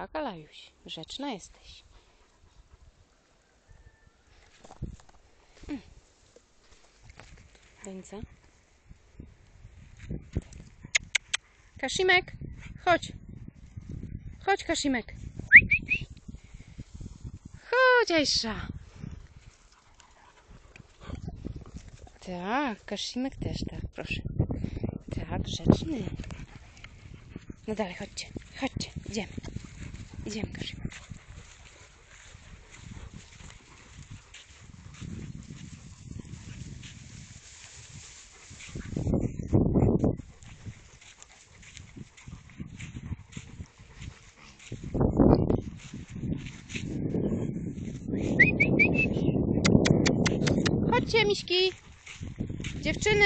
Tak, Alajuś, grzeczna jesteś. Mm. Dońca. Kaszimek, chodź. Chodź, Kaszimek. Chodź, Aisza. Tak, Kaszimek też tak, proszę. Tak, grzeczny. No dalej, chodźcie, chodźcie, idziemy. Idziemy, Kaszimek. Chodźcie, miśki. Dziewczyny.